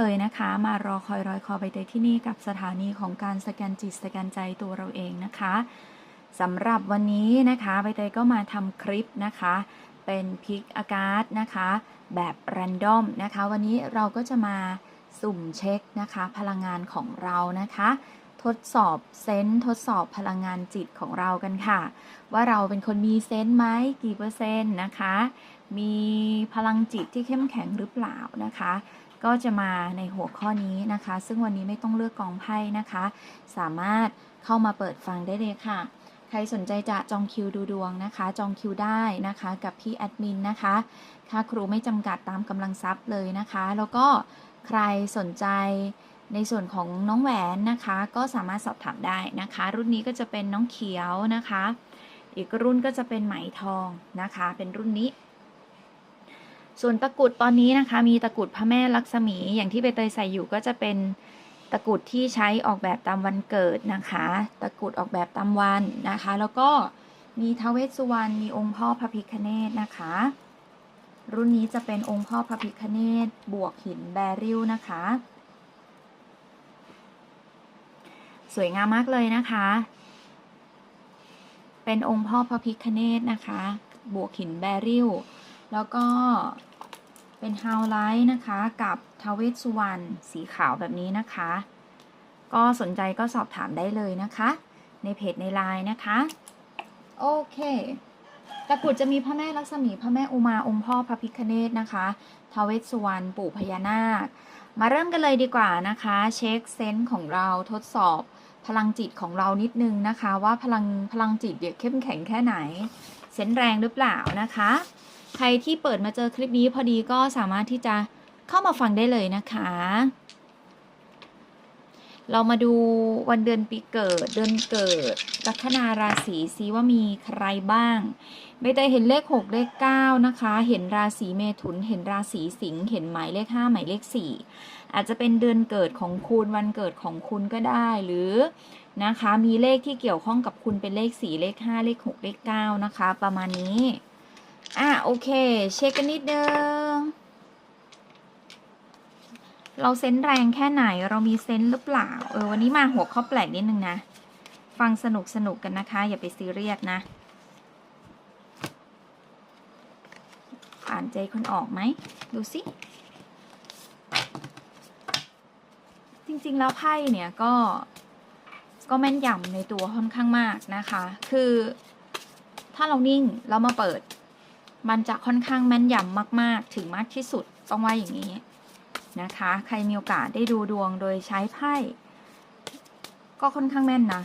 เคยนะคะ มารอคอยรอยคอใบเตยที่นี่กับสถานีของการสแกนจิตสแกนใจตัวเราเองนะคะสำหรับวันนี้นะคะใบเตยก็มาทำคลิปนะคะ เป็นพิกอากาศนะคะ แบบรันดอมนะคะ วันนี้เราก็จะมาสุ่มเช็คนะคะ พลังงานของเรานะคะ ทดสอบเซนส์ทดสอบพลังงานจิตของเรากันค่ะ ว่าเราเป็นคนมีเซนส์ไหมกี่เปอร์เซ็นต์นะคะ มีพลังจิตที่เข้มแข็งหรือเปล่านะคะ ก็จะมาในหัวข้อนี้นะคะ ซึ่งวันนี้ไม่ต้องเลือกกองไพ่นะคะ สามารถเข้ามาเปิดฟังได้เลยค่ะ ใครสนใจจะจองคิวดูดวงนะคะ จองคิวได้นะคะกับพี่แอดมินนะคะค่าครูไม่จำกัดตามกำลังทรัพย์เลยนะคะ แล้วก็ใครสนใจในส่วนของน้องแหวนนะคะ ก็สามารถสอบถามได้นะคะ รุ่นนี้ก็จะเป็นน้องเขียวนะคะ อีกรุ่นก็จะเป็นไหมทองนะคะ เป็นรุ่นนี้ ส่วนตะกรุดตอนนี้นะคะ มีตะกรุดพระแม่ลักษมี อย่างที่ใบเตยใส่อยู่ก็จะเป็นตะกรุดที่ใช้ออกแบบตามวันเกิดนะคะ ตะกรุดออกแบบตามวันนะคะ แล้วก็มีทวเวสสุวรรณมีองค์พ่อพระพิฆเนศนะคะ รุ่นนี้จะเป็นองค์พ่อพระพิฆเนศบวกหินแบริลนะคะ สวยงามมากเลยนะคะ เป็นองค์พ่อพระพิฆเนศนะคะ บวกหินแบริลแล้วก็ เป็นฮาวไลท์นะคะกับทาเวสสุวรรณสีขาวแบบนี้นะคะ ก็สนใจก็สอบถามได้เลยนะคะ ในเพจในไลน์นะคะ โอเคตะกรุดจะมีพระแม่ลักษมีพระแม่อุมาองค์พ่อพระพิฆเนศนะคะทาเวสสุวรรณปู่พญานาค มาเริ่มกันเลยดีกว่านะคะ เช็คเซนส์ของเราทดสอบพลังจิตของเรานิดนึงนะคะ ว่าพลังพลังจิตเดี๋ยวเข้มแข็งแค่ไหน เซนส์แรงหรือเปล่านะคะ ใครที่เปิดมาเจอคลิปนี้พอดีก็สามารถที่จะเข้ามาฟังได้เลยนะคะ เรามาดูวันเดือนปีเกิด เดือนเกิด ลัคนาราศีซิว่ามีใครบ้างใบเตยเห็นเลข 6 เลข 9 นะคะ เห็นราศีเมถุน เห็นราศีสิงห์ เห็นหมายเลข 5 หมายเลข 4 อาจจะเป็นเดือนเกิดของคุณ วันเกิดของคุณก็ได้ หรือนะคะ มีเลขที่เกี่ยวข้องกับคุณเป็นเลข 4 เลข 5 เลข 6 เลข 9 นะคะ ประมาณนี้ อะโอเค เช็คกันนิดนึง เราเซนแรงแค่ไหนเรามีเซนหรือเปล่า เออวันนี้มาหัวข้อแปลกนิดนึงนะ ฟังสนุกสนุกกันนะคะ อย่าไปซีเรียสนะ อ่านใจคนออกไหม ดูสิ จริงๆแล้วไพ่เนี่ยก็ก็แม่นยำในตัวค่อนข้างมากนะคะ คือถ้าเรานิ่งเรามาเปิด มันจะค่อนข้างแม่นยำมาก ๆ ถึงมากที่สุดต้องว่าอย่างนี้นะคะ ใครมีโอกาสได้ดูดวงโดยใช้ไพ่ก็ค่อนข้างแม่นนะ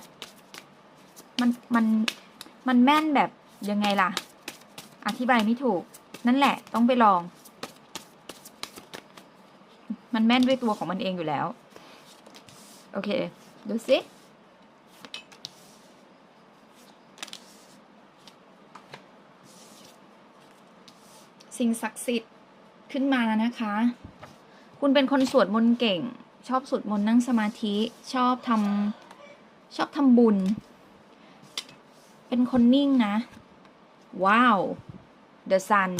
มันมันมันแม่นแบบยังไงล่ะ อธิบายไม่ถูก นั่นแหละต้องไปลอง มันแม่นด้วยตัวของมันเองอยู่แล้ว โอเค ดูสิ สิ่งศักดิ์สิทธิ์ขึ้นมานะคะ คุณเป็นคนสวดมนต์เก่ง ชอบสวดมนต์นั่งสมาธิชอบทำชอบทำบุญ เป็นคนนิ่งนะ ว้าว The Sun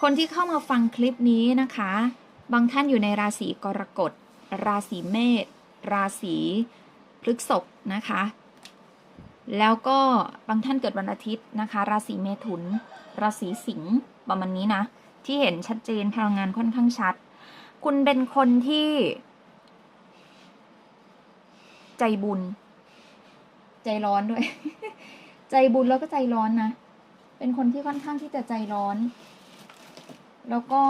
คนที่เข้ามาฟังคลิปนี้นะคะ บางท่านอยู่ในราศีกรกฎ ราศีเมษ ราศีพฤษภนะคะ แล้วก็บางท่านเกิดวันอาทิตย์นะคะ ราศีเมถุน ราศีสิงห์ประมาณนี้นะ ที่เห็นชัดเจนพลังงานค่อนข้างชัด คุณเป็นคนที่ ใจบุญ ใจร้อนด้วย ใจบุญแล้วก็ใจร้อนนะ เป็นคนที่ค่อนข้างที่จะใจร้อน แล้วก็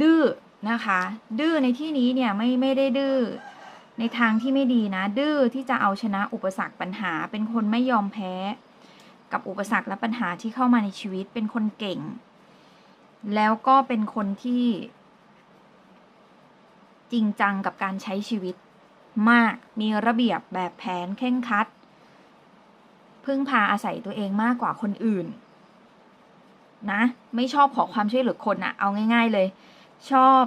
ดื้อนะคะ ดื้อในที่นี้เนี่ยไม่ไม่ได้ดื้อ ในทางที่ไม่ดีนะ ดื้อที่จะเอาชนะอุปสรรคปัญหา เป็นคนไม่ยอมแพ้ กับอุปสรรคและปัญหาที่เข้ามาในชีวิตเป็นคนเก่ง แล้วก็เป็นคนที่ จริงจังกับการใช้ชีวิต มากมีระเบียบแบบแผนเคร่งคัด พึ่งพาอาศัยตัวเองมากกว่าคนอื่น นะ ไม่ชอบขอความช่วยเหลือคนอะเอาง่าย ๆเลย ชอบ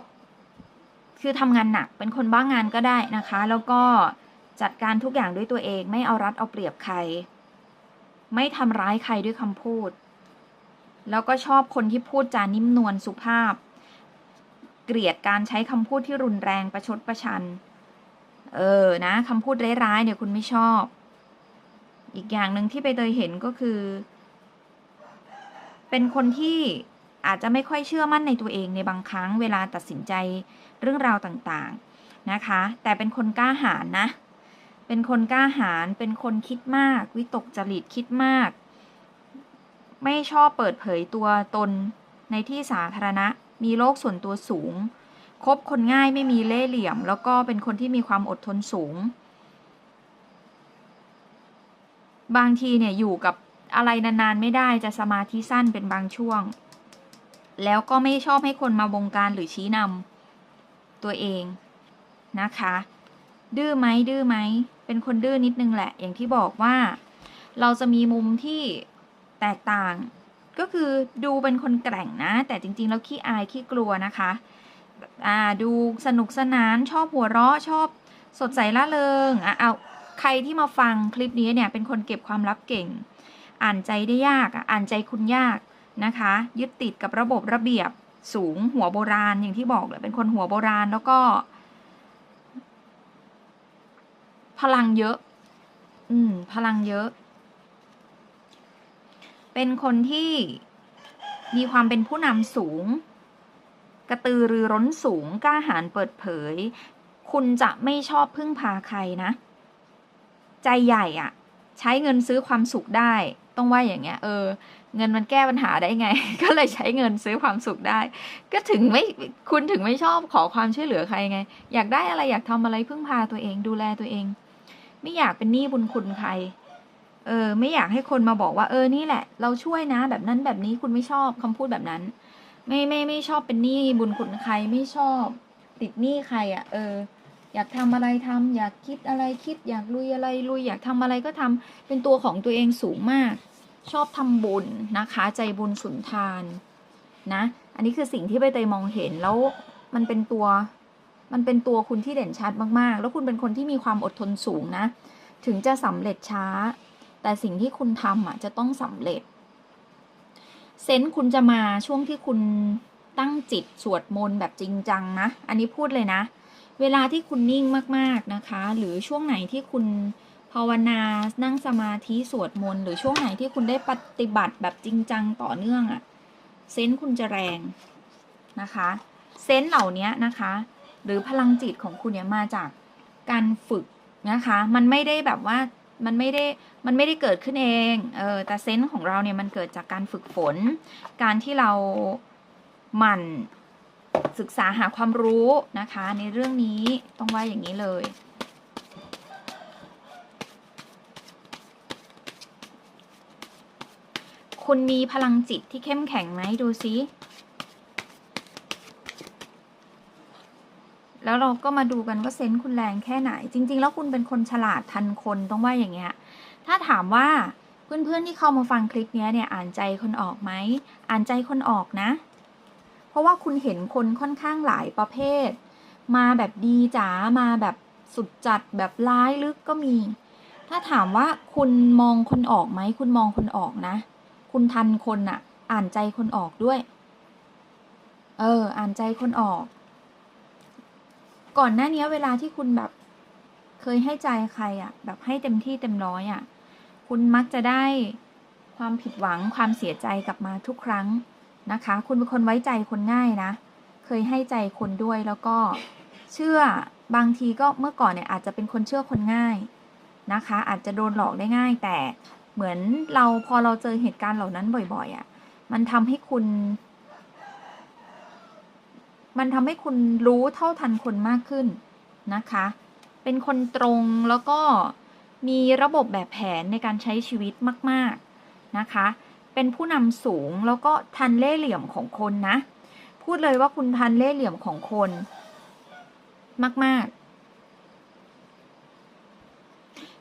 คือทำงานหนักเป็นคนบ้างงานก็ได้นะคะ แล้วก็จัดการทุกอย่างด้วยตัวเอง ไม่เอารัดเอาเปรียบใคร ไม่ทำร้ายใครด้วยคำพูด แล้วก็ชอบคนที่พูดจานิ่มนวลสุภาพ เกลียดการใช้คำพูดที่รุนแรงประชดประชัน เออนะคำพูดร้ายๆเนี่ยคุณไม่ชอบ อีกอย่างหนึ่งที่ไปเตยเห็นก็คือ เป็นคนที่ อาจจะไม่ค่อยเชื่อมั่นในตัวเองในบางครั้งเวลาตัดสินใจเรื่องราวต่างๆนะคะ แต่เป็นคนกล้าหาญนะ เป็นคนกล้าหาญเป็นคนคิดมาก วิตกจริตคิดมาก ไม่ชอบเปิดเผยตัวตนในที่สาธารณะ มีโลกส่วนตัวสูงคบคนง่ายไม่มีเล่ห์เหลี่ยม แล้วก็เป็นคนที่มีความอดทนสูง บางทีเนี่ยอยู่กับอะไรนานๆไม่ได้จะสมาธิสั้นเป็นบางช่วง แล้วก็ไม่ชอบให้คนมาบงการหรือชี้นำตัวเองนะคะ ดื้อไหมดื้อไหม เป็นคนดื้อนิดนึงแหละ อย่างที่บอกว่า เราจะมีมุมที่แตกต่าง ก็คือดูเป็นคนแกร่งนะ แต่จริงๆ แล้วขี้อายขี้กลัวนะคะอ่าดูสนุกสนานชอบหัวเราะชอบสดใสล่าเริงอะเอาใครที่มาฟังคลิปนี้เนี่ยเป็นคนเก็บความลับเก่ง อ่านใจได้ยากอะอ่านใจคุณยาก นะคะ ยึดติดกับระบบระเบียบสูงหัวโบราณอย่างที่บอกเลยเป็นคนหัวโบราณแล้วก็ พลังเยอะ อืม พลังเยอะ เป็นคนที่มีความเป็นผู้นำสูง กระตือรือร้นสูงกล้าหาญเปิดเผย คุณจะไม่ชอบพึ่งพาใครนะ ใจใหญ่อะใช้เงินซื้อความสุขได้ ต้องว่าอย่างเงี้ย เออ เงินมันแก้ปัญหาได้ไง ก็เลยใช้เงินซื้อความสุขได้ ก็ถึงไม่คุณถึงไม่ชอบขอความช่วยเหลือใครไง อยากได้อะไรอยากทำอะไรพึ่งพาตัวเอง ดูแลตัวเอง ไม่อยากเป็นหนี้บุญคุณใคร เออ ไม่อยากให้คนมาบอกว่าเออนี่แหละ เราช่วยนะ แบบนั้นแบบนี้คุณไม่ชอบคำพูดแบบนั้น ไม่ไม่ไม่ชอบเป็นหนี้บุญคุณใครไม่ชอบ ติดหนี้ใครอะ่ะ เออ อยากทำอะไรทำอยากคิดอะไรคิด อยากลุยอะไรลุยอยากทำอะไรก็ทำเป็นตัวของตัวเองสูงมาก ชอบทำบุญนะคะ ใจบุญสุนทานนะ อันนี้คือสิ่งที่ใบเตยมองเห็นแล้วมันเป็นตัวมันเป็นตัวคุณที่เด่นชัดมากๆ แล้วคุณเป็นคนที่มีความอดทนสูงนะ ถึงจะสำเร็จช้า แต่สิ่งที่คุณทำอะจะต้องสำเร็จ เซนส์คุณจะมาช่วงที่คุณตั้งจิตสวดมนต์แบบจริงจังนะ อันนี้พูดเลยนะ เวลาที่คุณนิ่งมากๆนะคะ หรือช่วงไหนที่คุณ ภาวนานั่งสมาธิสวดมนต์หรือช่วงไหนที่คุณได้ปฏิบัติแบบจริงจังต่อเนื่องอะเซนส์คุณจะแรงนะคะเซนส์เหล่านี้นะคะ หรือพลังจิตของคุณเนี่ยมาจากการฝึกนะคะ มันไม่ได้แบบว่ามันไม่ได้มันไม่ได้เกิดขึ้นเองเออแต่เซนส์ของเราเนี่ยมันเกิดจากการฝึกฝน การที่เราหมั่นศึกษาหาความรู้นะคะ ในเรื่องนี้ต้องว่าอย่างนี้เลย คุณมีพลังจิตที่เข้มแข็งไหมดูซิ แล้วเราก็มาดูกันว่าเซนส์คุณแรงแค่ไหน จริง ๆ แล้วคุณเป็นคนฉลาดทันคนต้องว่าอย่างเงี้ย ถ้าถามว่าเพื่อนๆที่เข้ามาฟังคลิปนี้เนี่ยอ่านใจคนออกไหม อ่านใจคนออกนะ เพราะว่าคุณเห็นคนค่อนข้างหลายประเภท มาแบบดีจ๋ามาแบบสุดจัดแบบร้ายลึกก็มี ถ้าถามว่าคุณมองคนออกไหม คุณมองคนออกนะ คุณทันคนอะอ่านใจคนออกด้วย เออ อ่านใจคนออก ก่อนหน้านี้เวลาที่คุณแบบเคยให้ใจใครอะแบบให้เต็มที่เต็มร้อยอะคุณมักจะได้ความผิดหวังความเสียใจกลับมาทุกครั้งนะคะ คุณเป็นคนไว้ใจคนง่ายนะ เคยให้ใจคนด้วยแล้วก็เชื่อบางทีก็เมื่อก่อนเนี่ยอาจจะเป็นคนเชื่อคนง่ายนะคะ อาจจะโดนหลอกได้ง่าย แต่ เหมือนเราพอเราเจอเหตุการณ์เหล่านั้นบ่อยๆอะ่ะ มันทำให้คุณ มันทำให้คุณรู้เท่าทันคนมากขึ้นนะคะ เป็นคนตรงแล้วก็มีระบบแบบแผนในการใช้ชีวิตมาก ๆนะคะ เป็นผู้นำสูงแล้วก็ทันเล่เหลี่ยมของคนนะ พูดเลยว่าคุณทันเล่เหลี่ยมของคน มาก ๆ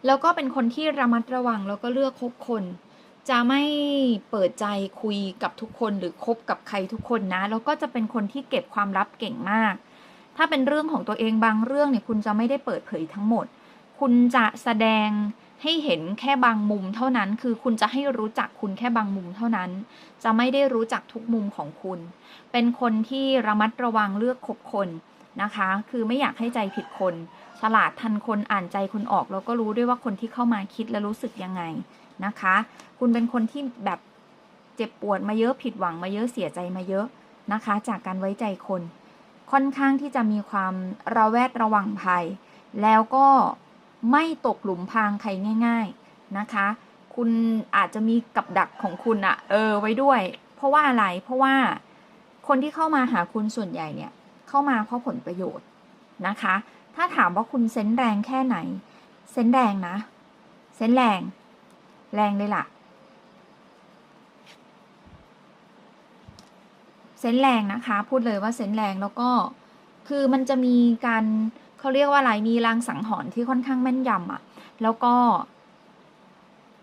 แล้วก็เป็นคนที่ระมัดระวังแล้วก็เลือกคบคน จะไม่เปิดใจคุยกับทุกคนหรือคบกับใครทุกคนนะ แล้วก็จะเป็นคนที่เก็บความลับเก่งมาก ถ้าเป็นเรื่องของตัวเองบางเรื่องเนี่ยคุณจะไม่ได้เปิดเผยทั้งหมด คุณจะแสดงให้เห็นแค่บางมุมเท่านั้น คือคุณจะให้รู้จักคุณแค่บางมุมเท่านั้น จะไม่ได้รู้จักทุกมุมของคุณ เป็นคนที่ระมัดระวังเลือกคบคนนะคะ คือไม่อยากให้ใจผิดคน ฉลาดทันคนอ่านใจคนออกแล้วก็รู้ด้วยว่าคนที่เข้ามาคิดและรู้สึกยังไงนะคะ คุณเป็นคนที่แบบเจ็บปวดมาเยอะผิดหวังมาเยอะเสียใจมาเยอะนะคะ จากการไว้ใจคน ค่อนข้างที่จะมีความระแวดระวังภัย แล้วก็ไม่ตกหลุมพรางใครง่าย ๆนะคะ คุณอาจจะมีกับดักของคุณอะเออไว้ด้วย เพราะว่าอะไรเพราะว่าคนที่เข้ามาหาคุณส่วนใหญ่เนี่ยเข้ามาเพราะผลประโยชน์นะคะ ถ้าถามว่าคุณเซนแรงแค่ไหน เซนแรงนะ เซนแรง แรงเลยล่ะ เซนแรงนะคะ พูดเลยว่าเซนแรงแล้วก็ คือมันจะมีการเขาเรียกว่าอะไร มีรางสังหรณ์ที่ค่อนข้างแม่นยำอะ่ะแล้วก็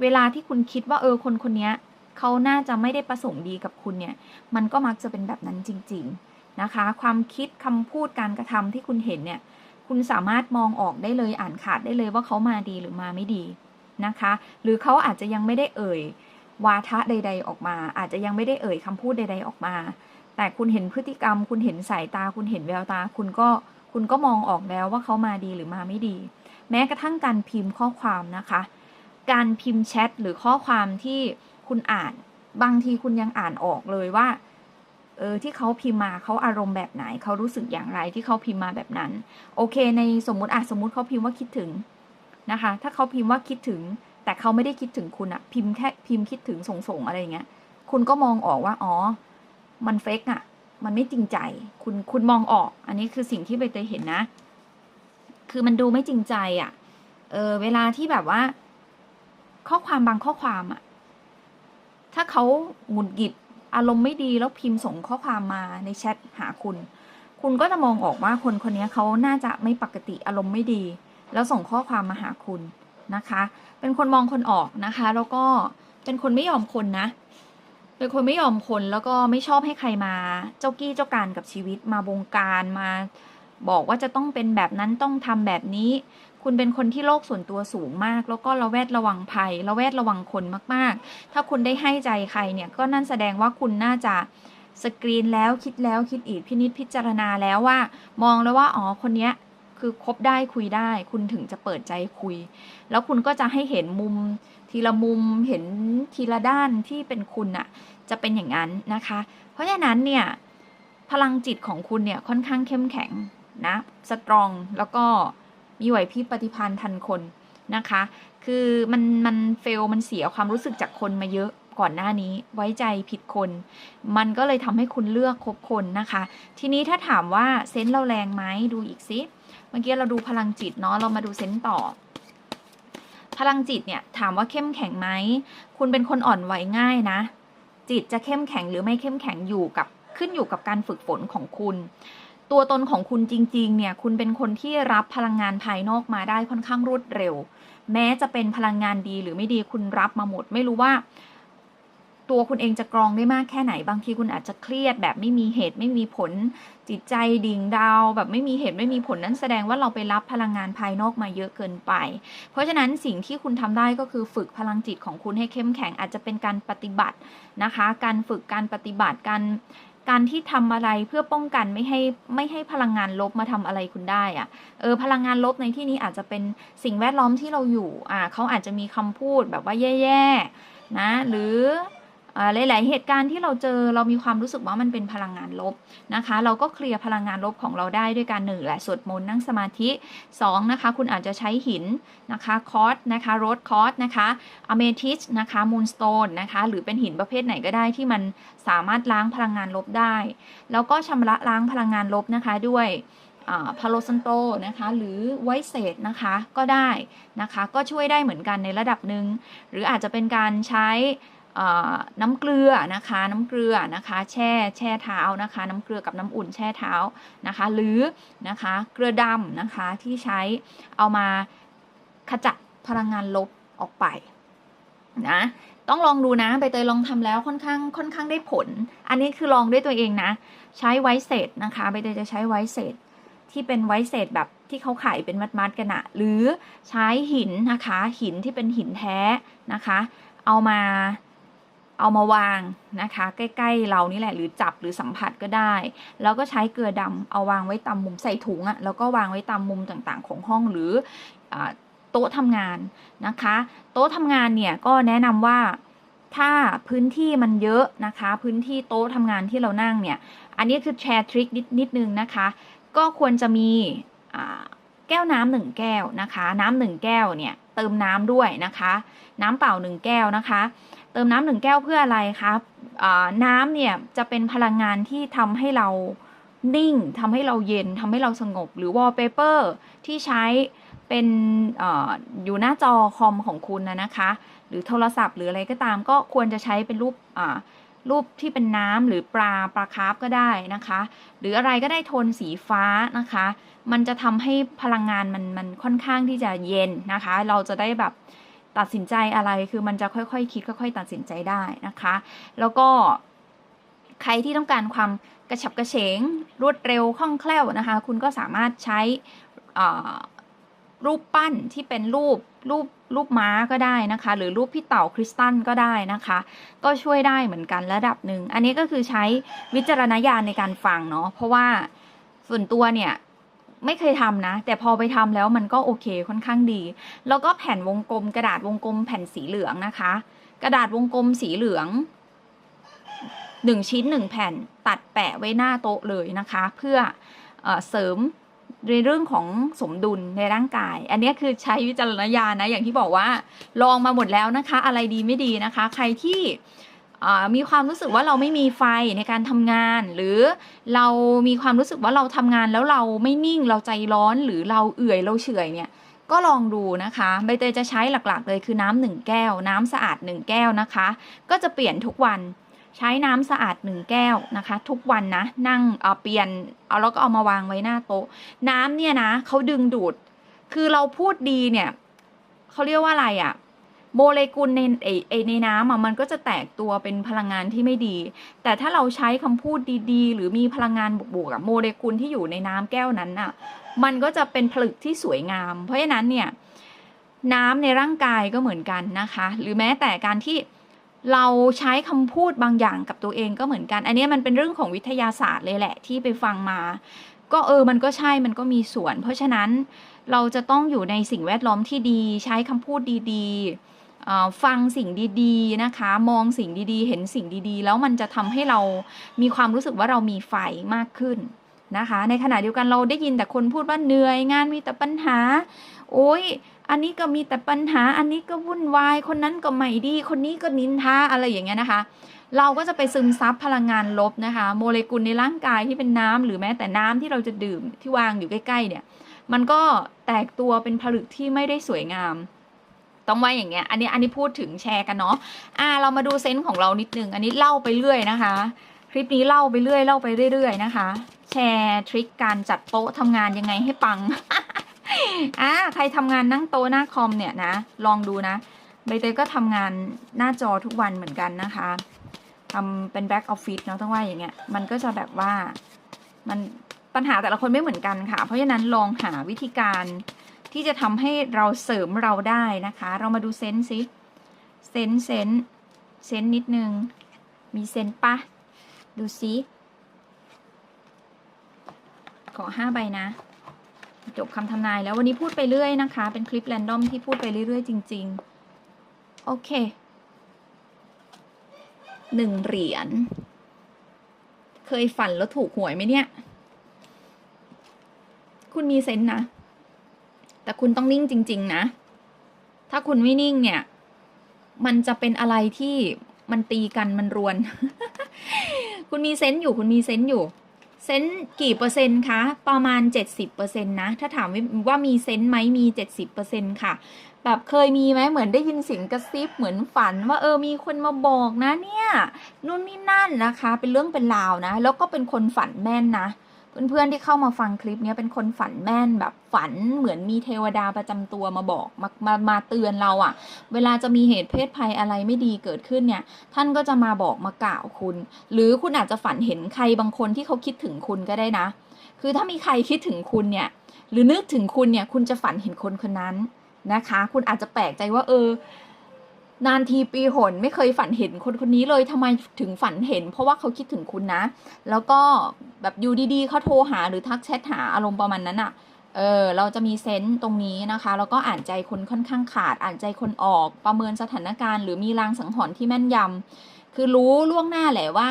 เวลาที่คุณคิดว่าเออคนคนนี้เขาน่าจะไม่ได้ประสงค์ดีกับคุณเนี่ย มันก็มักจะเป็นแบบนั้นจริง ๆนะคะ ความคิดคำพูดการกระทำที่คุณเห็นเนี่ย คุณสามารถมองออกได้เลยอ่านขาดได้เลยว่าเขามาดีหรือมาไม่ดีนะคะ หรือเขาอาจจะยังไม่ได้เอ่ยวาทะใด ๆ ออกมา อาจจะยังไม่ได้เอ่ยคำพูดใด ๆ ออกมา แต่คุณเห็นพฤติกรรม คุณเห็นสายตา คุณเห็นแววตา คุณก็คุณก็มองออกแล้วว่าเขามาดีหรือมาไม่ดี แม้กระทั่งการพิมพ์ข้อความนะคะ การพิมพ์แชทหรือข้อความที่คุณอ่าน บางทีคุณยังอ่านออกเลยว่า ออที่เขาพิมพ์มาเขาอารมณ์แบบไหนเขารู้สึกอย่างไรที่เขาพิมพ์มาแบบนั้น โอเค ในสมมติอะสมมติเขาพิมพ์ว่าคิดถึงนะคะ ถ้าเขาพิมพ์ว่าคิดถึง แต่เขาไม่ได้คิดถึงคุณอะพิมพ์แค่พิมพ์คิดถึงส่งๆอะไรอย่างเงี้ย คุณก็มองออกว่าอ๋อ มันเฟกอะมันไม่จริงใจ คุณคุณมองออก อันนี้คือสิ่งที่ใบเตยเห็นนะ คือมันดูไม่จริงใจอะเออเวลาที่แบบว่า ข้อความบางข้อความอะถ้าเขาหงุดหงิด อารมณ์ไม่ดีแล้วพิมพ์ส่งข้อความมาในแชทหาคุณ คุณก็จะมองออกว่าคนคนนี้เขาน่าจะไม่ปกติอารมณ์ไม่ดี แล้วส่งข้อความมาหาคุณนะคะ เป็นคนมองคนออกนะคะ แล้วก็เป็นคนไม่ยอมคนนะ เป็นคนไม่ยอมคนแล้วก็ไม่ชอบให้ใครมาเจ้ากี้เจ้าการกับชีวิตมาบงการมาบอกว่าจะต้องเป็นแบบนั้นต้องทำแบบนี้ คุณเป็นคนที่โลกส่วนตัวสูงมาก แล้วก็ระแวดระวังภัย ระแวดระวังคนมากๆ ถ้าคุณได้ให้ใจใครเนี่ยก็นั่นแสดงว่าคุณน่าจะสกรีนแล้วคิดแล้วคิดอีกพินิจพิจารณาแล้วว่า มองแล้วว่าอ๋อคนเนี้ยคือคบได้คุยได้ คุณถึงจะเปิดใจคุย แล้วคุณก็จะให้เห็นมุมทีละมุมเห็นทีละด้านที่เป็นคุณอะจะเป็นอย่างนั้นนะคะ เพราะฉะนั้นเนี่ยพลังจิตของคุณเนี่ยค่อนข้างเข้มแข็งนะสตรองแล้วก็ มีไหวพริบปฏิพันธ์ทันคนนะคะ คือมันมันเฟลมันเสียความรู้สึกจากคนมาเยอะก่อนหน้านี้ไว้ใจผิดคน มันก็เลยทำให้คุณเลือกคบคนนะคะ ทีนี้ถ้าถามว่าเซนส์เราแรงไหมดูอีกซิเมื่อกี้เราดูพลังจิตเนาะเรามาดูเซนส์ต่อ พลังจิตเนี่ยถามว่าเข้มแข็งไหมคุณเป็นคนอ่อนไหวง่ายนะ จิตจะเข้มแข็งหรือไม่เข้มแข็งอยู่กับขึ้นอยู่กับการฝึกฝนของคุณ ตัวตนของคุณจริง ๆ เนี่ย คุณเป็นคนที่รับพลังงานภายนอกมาได้ค่อนข้างรวดเร็ว แม้จะเป็นพลังงานดีหรือไม่ดีคุณรับมาหมด ไม่รู้ว่า ตัวคุณเองจะกรองได้มากแค่ไหน บางทีคุณอาจจะเครียดแบบไม่มีเหตุไม่มีผล จิตใจดิ่งดาว แบบไม่มีเหตุไม่มีผลนั้นแสดงว่าเราไปรับพลังงานภายนอกมาเยอะเกินไป เพราะฉะนั้นสิ่งที่คุณทำได้ก็คือฝึกพลังจิตของคุณให้เข้มแข็งอาจจะเป็นการปฏิบัตินะคะ การฝึกการปฏิบัติการ การที่ทำอะไรเพื่อป้องกันไม่ให้ไม่ให้พลังงานลบมาทำอะไรคุณได้อะเออพลังงานลบในที่นี้อาจจะเป็นสิ่งแวดล้อมที่เราอยู่อ่าเขาอาจจะมีคำพูดแบบว่าแย่ๆนะ หรือ หลาย ๆ เหตุการณ์ที่เราเจอเรามีความรู้สึกว่ามันเป็นพลังงานลบนะคะ เราก็เคลียร์พลังงานลบของเราได้ด้วยการหนึ่งแหละสวดมนต์นั่งสมาธิ2นะคะ คุณอาจจะใช้หินนะคะคอร์สนะคะโรดคอร์สนะคะอเมทิสนะคะมูนสโตนนะคะ หรือเป็นหินประเภทไหนก็ได้ที่มันสามารถล้างพลังงานลบได้ แล้วก็ชำระล้างพลังงานลบนะคะด้วยพาโลซันโตนะคะหรือไวเซตนะคะก็ได้นะคะ ก็ช่วยได้เหมือนกันในระดับหนึ่งหรืออาจจะเป็นการใช้ น้ำเกลือนะคะ น้ำเกลือนะคะ แช่แช่เท้านะคะ น้ำเกลือกับน้ำอุ่นแช่เท้านะคะ หรือนะคะเกลือดำนะคะที่ใช้เอามาขจัดพลังงานลบออกไปนะต้องลองดูนะใบเตยลองทำแล้วค่อนข้างค่อนข้างได้ผล อันนี้คือลองด้วยตัวเองนะ ใช้ไวเซตนะคะใบเตยจะใช้ไวเซตที่เป็นไวเซตแบบที่เขาขายเป็นมัดๆกันอะหรือใช้หินนะคะ หินที่เป็นหินแท้นะคะ เอามา เอามาวางนะคะ ใกล้ๆเรานี่แหละหรือจับหรือสัมผัสก็ได้ แล้วก็ใช้เกลือดำเอาวางไว้ตามมุมใส่ถุงอะแล้วก็วางไว้ตามมุมต่างๆ ของห้องหรืออโต๊ะทำงานนะคะ โต๊ะทำงานเนี่ยก็แนะนำว่าถ้าพื้นที่มันเยอะนะคะ พื้นที่โต๊ะทำงานที่เรานั่งเนี่ย อันนี้คือแชร์ทริคนิดนิดนึงนะคะ ก็ควรจะมีแก้วน้ำหนึ่งแก้วนะคะ น้ำหนึ่งแก้วเนี่ยเติมน้ำด้วยนะคะ น้ำเปล่าหนึ่งแก้วนะคะ เติมน้ำหนึ่งแก้วเพื่ออะไรครับน้ำเนี่ยจะเป็นพลังงานที่ทำให้เรานิ่งทำให้เราเย็นทำให้เราสงบ หรือวอลเปเปอร์ที่ใช้เป็นออยู่หน้าจอคอมของคุณนะนะคะ หรือโทรศัพท์หรืออะไรก็ตามก็ควรจะใช้เป็นรูปรูปที่เป็นน้ำหรือปลาปลาคาร์ฟก็ได้นะคะ หรืออะไรก็ได้โทนสีฟ้านะคะ มันจะทำให้พลังงานมันมันค่อนข้างที่จะเย็นนะคะ เราจะได้แบบ ตัดสินใจอะไรคือมันจะค่อยๆคคิดค่อยๆตัดสินใจได้นะคะ แล้วก็ใครที่ต้องการความกระฉับกระเฉง รวดเร็วคล่องแคล่วนะคะ คุณก็สามารถใช้รูปปั้นที่เป็นรูปรูปรูปม้าก็ได้นะคะ หรือรูปพี่เต่าคริสตัลก็ได้นะคะ ก็ช่วยได้เหมือนกันระดับหนึ่ง อันนี้ก็คือใช้วิจารณญาณในการฟังเนาะเพราะว่าส่วนตัวเนี่ย ไม่เคยทำนะ แต่พอไปทำแล้วมันก็โอเคค่อนข้างดี แล้วก็แผ่นวงกลม กระดาษวงกลมแผ่นสีเหลืองนะคะ กระดาษวงกลมสีเหลืองหนึ่งชิ้นหนึ่งแผ่นตัดแปะไว้หน้าโต๊ะเลยนะคะ เพื่อเอเสริมในเรื่องของสมดุลในร่างกาย อันนี้คือใช้วิจารณญาณนะ อย่างที่บอกว่าลองมาหมดแล้วนะคะ อะไรดีไม่ดีนะคะ ใครที่ มีความรู้สึกว่าเราไม่มีไฟในการทำงาน หรือเรามีความรู้สึกว่าเราทำงานแล้วเราไม่นิ่งเราใจร้อนหรือเราเอื่อยเราเฉยเนี่ยก็ลองดูนะคะ ใบเตยจะใช้หลักๆ เลยคือน้ำหนึ่งแก้ว น้ำสะอาดหนึ่งแก้วนะคะ ก็จะเปลี่ยนทุกวันใช้น้ำสะอาดหนึ่งแก้วนะคะ ทุกวันนะ นั่งเอาเปลี่ยนเอาแล้วก็เอามาวางไว้หน้าโต๊ะ น้ำเนี่ยนะเขาดึงดูด คือเราพูดดีเนี่ยเขาเรียกว่าอะไรอะ่ะ โมเลกุลในไอในน้ำอะมันก็จะแตกตัวเป็นพลังงานที่ไม่ดี แต่ถ้าเราใช้คำพูดดีๆ หรือมีพลังงานบวกๆอะโมเลกุลที่อยู่ในน้ำแก้วนั้นอะ มันก็จะเป็นผลึกที่สวยงาม เพราะฉะนั้นเนี่ยน้ำในร่างกายก็เหมือนกันนะคะ หรือแม้แต่การที่เราใช้คำพูดบางอย่างกับตัวเองก็เหมือนกัน อันนี้มันเป็นเรื่องของวิทยาศาสตร์เลยแหละที่ไปฟังมา ก็เออมันก็ใช่มันก็มีส่วน เพราะฉะนั้นเราจะต้องอยู่ในสิ่งแวดล้อมที่ดี ใช้คำพูดดีๆ ฟังสิ่งดีๆนะคะ มองสิ่งดีๆ เห็นสิ่งดีๆ แล้วมันจะทำให้เรามีความรู้สึกว่าเรามีไฟมากขึ้นนะคะ ในขณะเดียวกันเราได้ยินแต่คนพูดว่าเหนื่อยงานมีแต่ปัญหา โอ้ยอันนี้ก็มีแต่ปัญหา อันนี้ก็วุ่นวาย คนนั้นก็ไม่ดี คนนี้ก็นินทาอะไรอย่างเงี้ยนะคะ เราก็จะไปซึมซับพลังงานลบนะคะ โมเลกุลในร่างกายที่เป็นน้ำหรือแม้แต่น้ำที่เราจะดื่มที่วางอยู่ใกล้ๆเนี่ย มันก็แตกตัวเป็นผลึกที่ไม่ได้สวยงาม ต้องว่าอย่างเงี้ย อันนี้อันนี้พูดถึงแชร์กันเนาะ อ่า เรามาดูเซนส์ของเรานิดนึง อันนี้เล่าไปเรื่อยนะคะ คลิปนี้เล่าไปเรื่อยเล่าไปเรื่อยๆนะคะ แชร์ทริคการจัดโต๊ะทำงานยังไงให้ปัง อ่า ใครทำงานนั่งโต๊ะหน้าคอมเนี่ยนะ ลองดูนะใบเตยก็ทำงานหน้าจอทุกวันเหมือนกันนะคะทำเป็นแบ็กออฟฟิศเนาะต้องว่าอย่างเงี้ย มันก็จะแบบว่า มันปัญหาแต่ละคนไม่เหมือนกันค่ะ เพราะฉะนั้นลองหาวิธีการ ที่จะทำให้เราเสริมเราได้นะคะ เรามาดูเซนสิเซนเซนเซนนิดนึง มีเซนปะดูซิขอห้าใบนะจบคำทำนายแล้ววันนี้พูดไปเรื่อยนะคะ เป็นคลิปแรนดอมที่พูดไปเรื่อยๆ จริง ๆ โอเคหนึ่งเหรียญเคยฝันแล้วถูกหวยไหมเนี่ย คุณมีเซนนะ แต่คุณต้องนิ่งจริง ๆ นะ ถ้าคุณไม่นิ่งเนี่ย มันจะเป็นอะไรที่มันตีกันมันรวน คุณมีเซนส์อยู่คุณมีเซนส์อยู่เซนส์กี่เปอร์เซ็นต์คะ ประมาณ 70%นะ ถ้าถามว่ามีเซนส์ไหมมี 70%ค่ะ แบบเคยมีไหมเหมือนได้ยินเสียงกระซิบเหมือนฝันว่าเออมีคนมาบอกนะเนี่ยนู่นนี่นั่นนะคะ เป็นเรื่องเป็นราวนะ แล้วก็เป็นคนฝันแม่นนะ เพื่อนๆที่เข้ามาฟังคลิปนี้เป็นคนฝันแม่นแบบฝันเหมือนมีเทวดาประจำตัวมาบอกมามามาเตือนเราอะ่ะ เวลาจะมีเหตุเพศภัยอะไรไม่ดีเกิดขึ้นเนี่ย ท่านก็จะมาบอกมากล่าวคุณ หรือคุณอาจจะฝันเห็นใครบางคนที่เขาคิดถึงคุณก็ได้นะ คือถ้ามีใครคิดถึงคุณเนี่ย หรือนึกถึงคุณเนี่ย คุณจะฝันเห็นคนคนนั้นนะคะ คุณอาจจะแปลกใจว่าเออ นานทีปีหนไม่เคยฝันเห็นคนคนนี้เลยทำไมถึงฝันเห็น เพราะว่าเขาคิดถึงคุณนะ แล้วก็แบบอยู่ดีๆเขาโทรหาหรือทักแชทหาอารมณ์ประมาณนั้นอะ่ะเออเราจะมีเซนต์ตรงนี้นะคะ แล้วก็อ่านใจคนค่อนข้างขาด อ่านใจคนออกประเมินสถานการณ์ หรือมีรางสังหรณ์ที่แม่นยำคือรู้ล่วงหน้าแหละว่า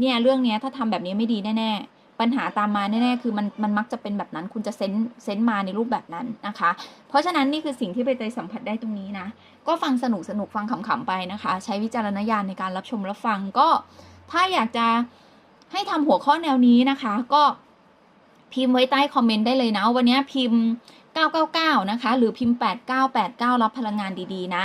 เนี่ยเรื่องเนี้ยถ้าทำแบบนี้ไม่ดีแน่ๆ ปัญหาตามมาแน่ๆคือมันมันมักจะเป็นแบบนั้น คุณจะเซนเซนมาในรูปแบบนั้นนะคะ เพราะฉะนั้นนี่คือสิ่งที่ใบเตยสัมผัสได้ตรงนี้นะ ก็ฟังสนุกสนุกฟังขำๆไปนะคะ ใช้วิจารณญาณในการรับชมรับฟังก็ ถ้าอยากจะให้ทำหัวข้อแนวนี้นะคะ ก็พิมพ์ไว้ใต้คอมเมนต์ได้เลยนะ วันนี้พิมพ์ 999 นะคะ หรือพิมพ์ 8989 รับพลังงานดีๆ นะ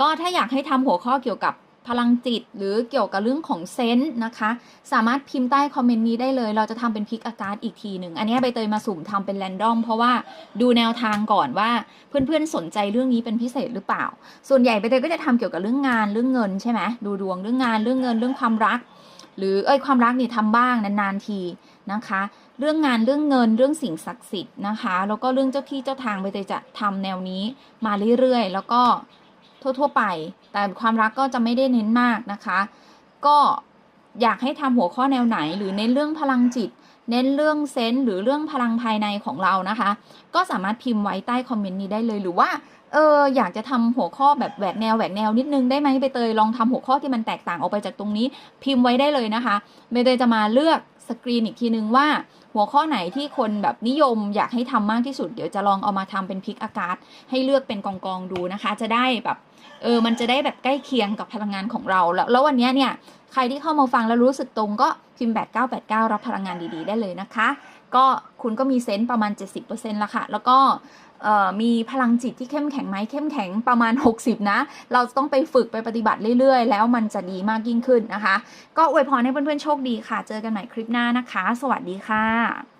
ก็ถ้าอยากให้ทำหัวข้อเกี่ยวกับ พลังจิต หรือเกี่ยวกับเรื่องของเซนส์นะคะ สามารถพิมพ์ใต้คอมเมนต์นี้ได้เลย เราจะทำเป็นพิกอาการอีกทีหนึ่ง อันนี้ใบเตยมาสุ่มทำเป็นแรนดอมเพราะว่าดูแนวทางก่อนว่าเพื่อนๆสนใจเรื่องนี้เป็นพิเศษหรือเปล่า ส่วนใหญ่ใบเตยก็จะทำเกี่ยวกับเรื่องงานเรื่องเงินใช่ไหมดูดวงเรื่องงานเรื่องเงินเรื่องความรัก หรือเอ้ยความรักนี่ทำบ้างนานๆทีนะคะ เรื่องงานเรื่องเงินเรื่องสิ่งศักดิ์สิทธิ์นะคะ แล้วก็เรื่องเจ้าที่เจ้าทางใบเตยจะทำแนวนี้มาเรื่อยๆ แล้วก็ ทั่ว ๆ ไป แต่ความรักก็จะไม่ได้เน้นมากนะคะ ก็อยากให้ทำหัวข้อแนวไหน หรือเน้นเรื่องพลังจิต เน้นเรื่องเซนส์หรือเรื่องพลังภายในของเรานะคะ ก็สามารถพิมพ์ไว้ใต้คอมเมนต์นี้ได้เลยหรือว่าเอออยากจะทำหัวข้อแบบแหวกแนวแหวกแนวนิดนึงได้ไหมใบเตยลองทำหัวข้อที่มันแตกต่างออกไปจากตรงนี้ พิมพ์ไว้ได้เลยนะคะใบเตยจะมาเลือกสกรีนอีกทีนึงว่า หัวข้อไหนที่คนแบบนิยมอยากให้ทำมากที่สุด เดี๋ยวจะลองเอามาทำเป็นพิกอากาศให้เลือกเป็นกองๆดูนะคะ จะได้แบบ เออมันจะได้แบบใกล้เคียงกับพลังงานของเรา แล้วแล้ววันนี้เนี่ยใครที่เข้ามาฟังแล้วรู้สึกตรงก็พิมพ์ 8989 รับพลังงานดีๆ ได้เลยนะคะ ก็คุณก็มีเซนต์ประมาณ 70%ละค่ะ แล้วก็มีพลังจิตที่เข้มแข็งไหมเข้มแข็งประมาณ 60 นะ เราต้องไปฝึกไปปฏิบัติเรื่อยๆ แล้วมันจะดีมากยิ่งขึ้นนะคะ ก็อวยพรให้เพื่อนๆโชคดีค่ะ เจอกันใหม่คลิปหน้านะคะ สวัสดีค่ะ